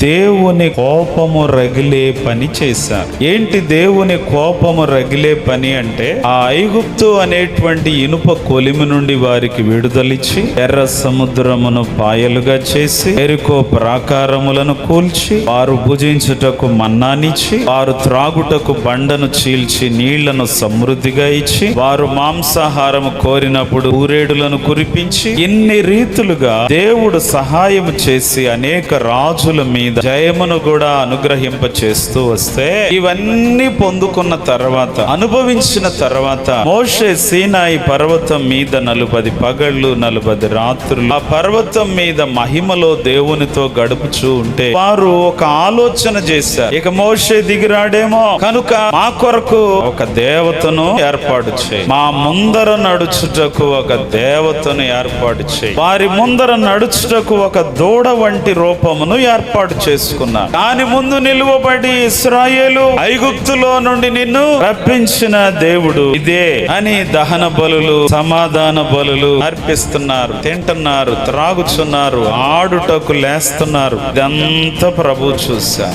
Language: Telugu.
దేవుని కోపము రగిలే పని చేశారు ఏంటి దేవుని కోపము రగిలే పని అంటే? ఆ ఐగుప్తు అనేటువంటి ఇనుప కొలిమి నుండి వారికి విడుదలిచ్చి ఎర్ర సముద్రమును పాయలుగా చేసి ఎరుకో ప్రాకారములను కూల్చి వారు భుజించుటకు మన్నానిచ్చి వారు త్రాగుటకు బండను చీల్చి నీళ్ళను సమృద్ధిగా ఇచ్చి వారు మాంసాహారము కోరినప్పుడు ఊరేడులను కురిపించి ఇన్ని రీతులుగా దేవుడు సహాయం చేసి అనేక రాజుల మీద జయమును కూడా అనుగ్రహింప చేస్తూ వస్తే ఇవన్నీ పొందుకున్న తర్వాత అనుభవించిన తర్వాత మోషే సీనాయి పర్వతం మీద నలుపది పగళ్ళు నలుపది రాత్రులు ఆ పర్వతం మీద మహిమలో దేవునితో గడుపుచూ ఉంటే వారు ఒక ఆలోచన చేశారు. ఇక మోషే దిగిరాడేమో. కనుక మా కొరకు ఒక దేవతను ఏర్పాటు చేయి. మా ముందర నడుచుటకు ఒక దేవతను ఏర్పాటు చేయి. వారి ముందర నడుచుటకు ఒక దూడ వంటి రూపమును ఏర్పాటు చేసుకున్నాను దాని ముందు నిలువబడి ఇస్రాయేలు ఐగుప్తులో నుండి నిన్ను రప్పించిన దేవుడు ఇదే అని దహన బలులు సమాధాన బలులు అర్పిస్తున్నారు. తింటున్నారు త్రాగుచున్నారు ఆడుటకు లేస్తున్నారు. ఇదంతా ప్రభు చూశారు